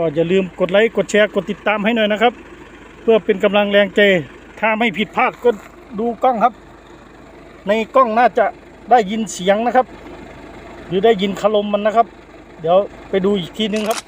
ก็อย่าลืมกดไลค์กดแชร์กดติดตามให้หน่อยนะครับ เพื่อเป็นกำลังแรงใจถ้าไม่ผิดพลาดก็ดูกล้องครับ ในกล้องน่าจะได้ยินเสียงนะครับ หรือได้ยินคารมมันนะครับ เดี๋ยวไปดูอีกทีนึงครับ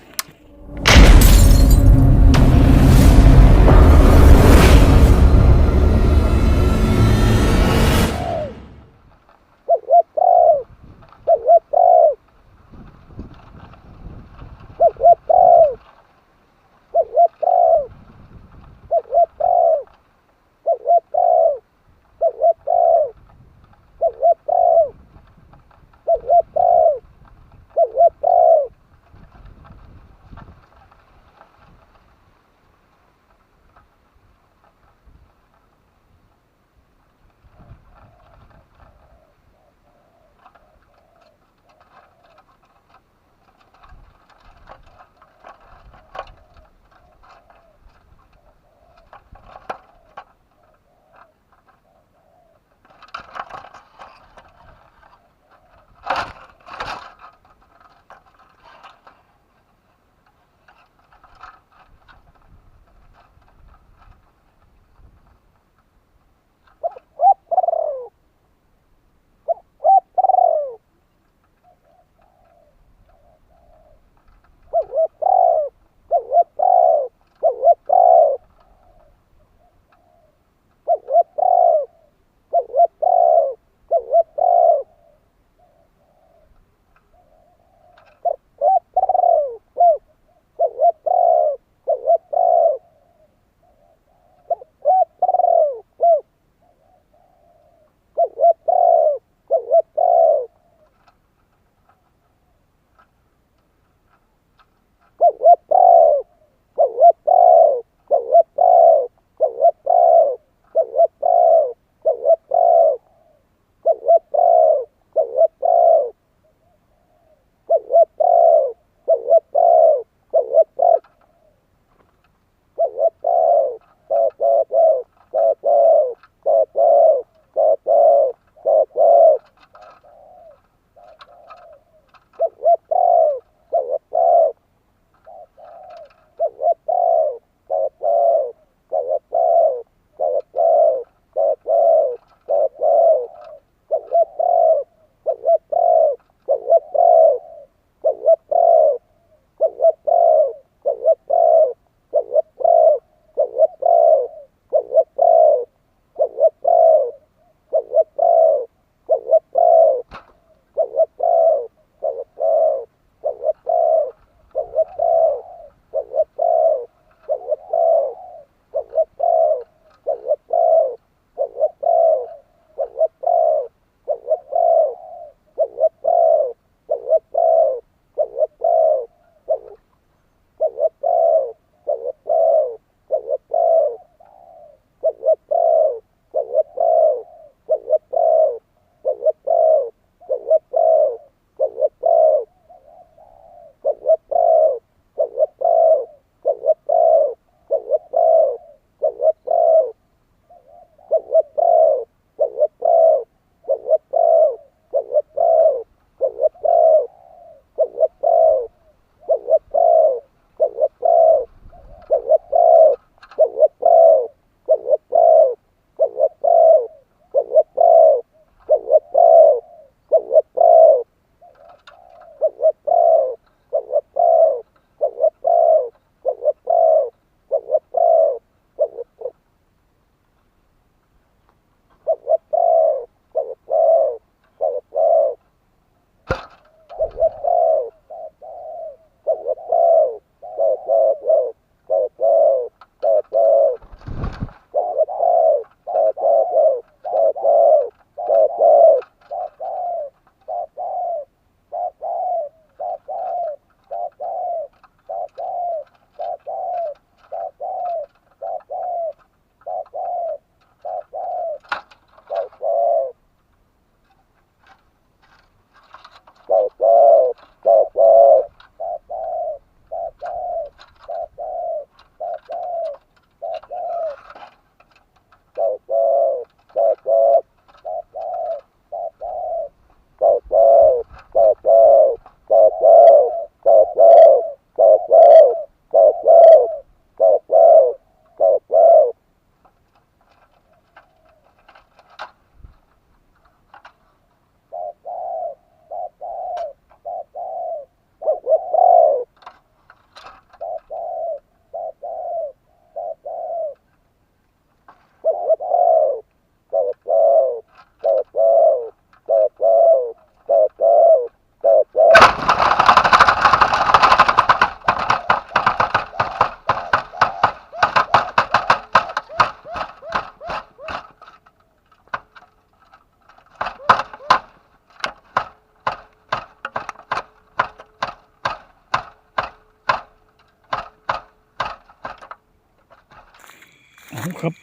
ครับ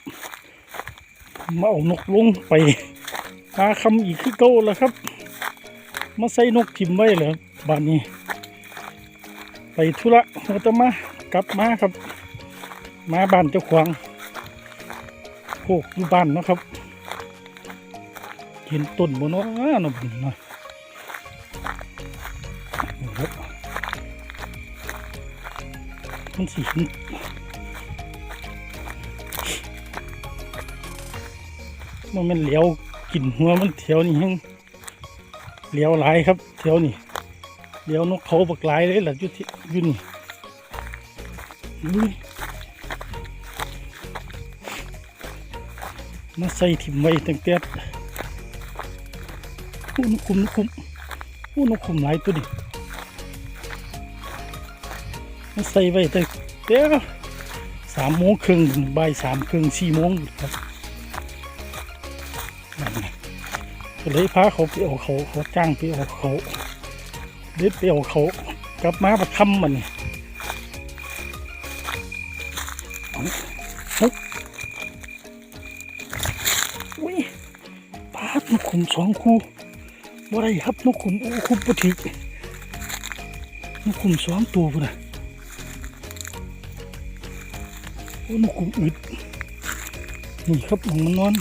มาเอานกลงไปหาคำอีกคือเก่าแล้วครับ มาใส่นกทิมไว้เลยบ้านนี้ ไปธุระเราจะมากลับมาครับ มาบ้านเจ้าขวางโคกอยู่บ้านนะครับ เห็นต้นบนว่านาะผมเนะนี่ครับมันสี มันมันเหลียวกลิ่นหัวมันเถียวนี่แห้งเหลียวหลายครับเถียวนี่เหลียวนกเขาบักหลายเลยหล่ะยุที่อยุนี่มาใส่ถิ่มไว้ตั้งแต่อู้นกคุมนกคุมอู้นกคุมหลายตัวดิมาใส่ไว้ตั้งแต่สามโมงครึ่งถึงบ่ายสามครึ่งสี่โมงครับ ก็เลยพาเขาไปเอาเขาเขาจ้างไปเอาเขาเด็ดไปเอาเขากลับมาประคำมันนี่เอาเอาอุ้ยปาดนกขุมสองคู่บ่ได้ครับนกขุมโอ้คุมปถึกนกขุมสองตัวพุ่นนะโอ้นกขุมอึดนี่ครับหมองมันนอน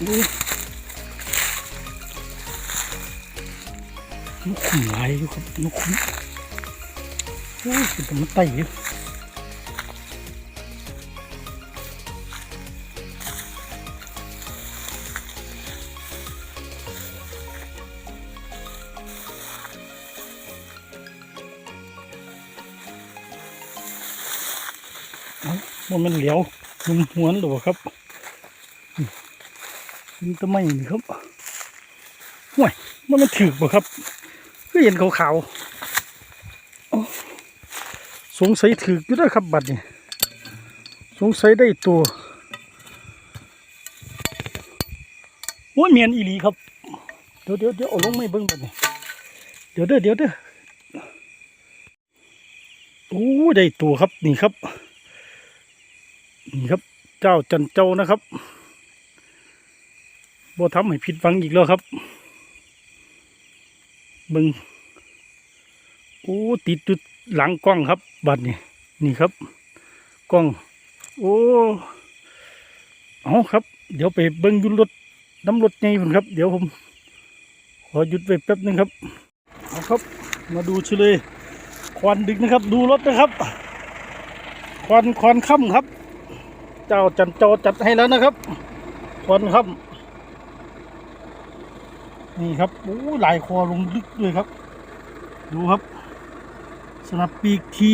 โอ้นกขุมหลายอยู่ครับนกขุมโอ้ยเป็นมันไต่อยู่ว่ามันเหลียวมุมหวนหรือครับ มันทำไมนี่ครับห่วยมันมันถือบ่ครับ ก็เห็นขาวๆสงสัยถืออยู่ด้วยครับบัดนี่สงสัยได้ตัวโอ้ยเมียนอีหลีครับ เดี๋ยวเดี๋ยวเดี๋ยวเอาลงไม่เบิ้งบัดนี่เดี๋ยวเด้อเดี๋ยวเด้อโอ้ได้ตัวครับนี่ครับ นี่ครับ เจ้าจันเจ้านะครับ บ่ทำให้ผิดหวังอีกแล้วครับเบิงโอ้ติดจุดหลังกล้องครับ บัดนี่นี่ครับ กล้อง โอ้เอาครับ เดี๋ยวไปเบิ้งยุนรถน้ำรถไงผมครับ เดี๋ยวผม ขอหยุดไว้แป๊บหนึงครับเอาครับ มาดูเฉลยควันดึกนะครับ ดูรถนะครับ ควันควันค่ำครับ เจ้าจันโจจัดให้แล้วนะครับ ควันครับ นี่ครับโอ้หลายคอลงลึกด้วยครับ ดูครับสนับปีกที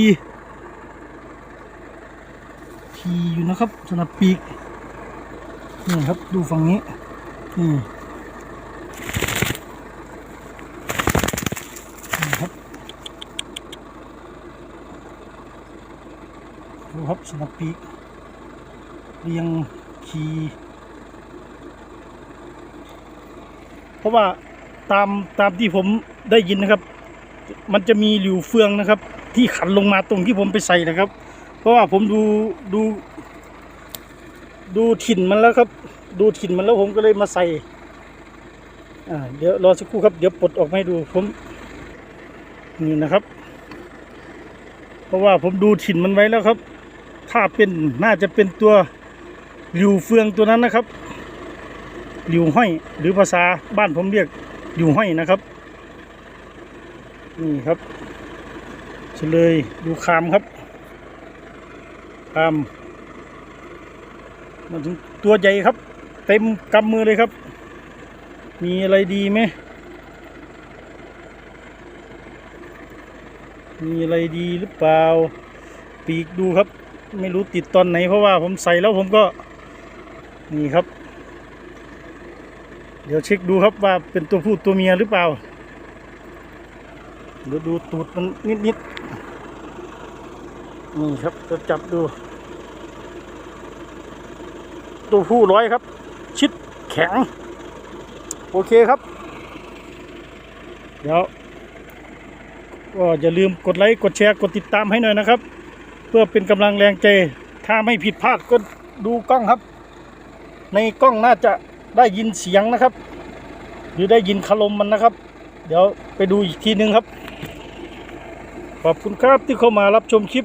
ทีอยู่นะครับสนับปีกนี่ครับดูฝั่งนี้นี่นี่ครับดูครับสนับปีกเรียงคีย์ เพราะว่าตามตามที่ผมได้ยินนะครับ มันจะมีหลิวเฟืองนะครับ ที่ขันลงมาตรงที่ผมไปใส่นะครับ เพราะว่าผมดูดู ดูถิ่นมันแล้วครับ ดูถิ่นมันแล้วผมก็เลยมาใส่อ่าเดี๋ยวรอสักครู่ครับเดี๋ยวปลดออกมาให้ดูผมนี่นะครับ เพราะว่าผมดูถิ่นมันไว้แล้วครับ ถ้าเป็นน่าจะเป็นตัวหลิวเฟืองตัวนั้นนะครับ หลิวห้อย หรือภาษาบ้านผมเรียกหลิวห้อยนะครับ นี่ครับเฉลยดูคามครับคามมาถึงตัวใหญ่ครับ เต็มกำมือเลยครับ มีอะไรดีไหมมีอะไรดีหรือเปล่า ปีกดูครับ ไม่รู้ติดตอนไหนเพราะว่าผมใส่แล้วผมก็ นี่ครับ เดี๋ยวเช็คดูครับว่าเป็นตัวผู้ตัวเมียหรือเปล่า เดี๋ยวดูตูดมันนิดนิดๆนี่ครับจะจับดู ตัวผู้ร้อยครับ ชิดแข็ง โอเคครับ เดี๋ยวก็อย่าลืมกดไลค์กดแชร์กดติดตามให้หน่อยนะครับ เพื่อเป็นกำลังแรงใจ ถ้าไม่ผิดพลาดก็ดูกล้องครับ ในกล้องน่าจะ ได้ยินเสียงนะครับ หรือได้ยินคารมมันนะครับ เดี๋ยวไปดูอีกทีนึงครับ ขอบคุณครับที่เข้ามารับชมคลิป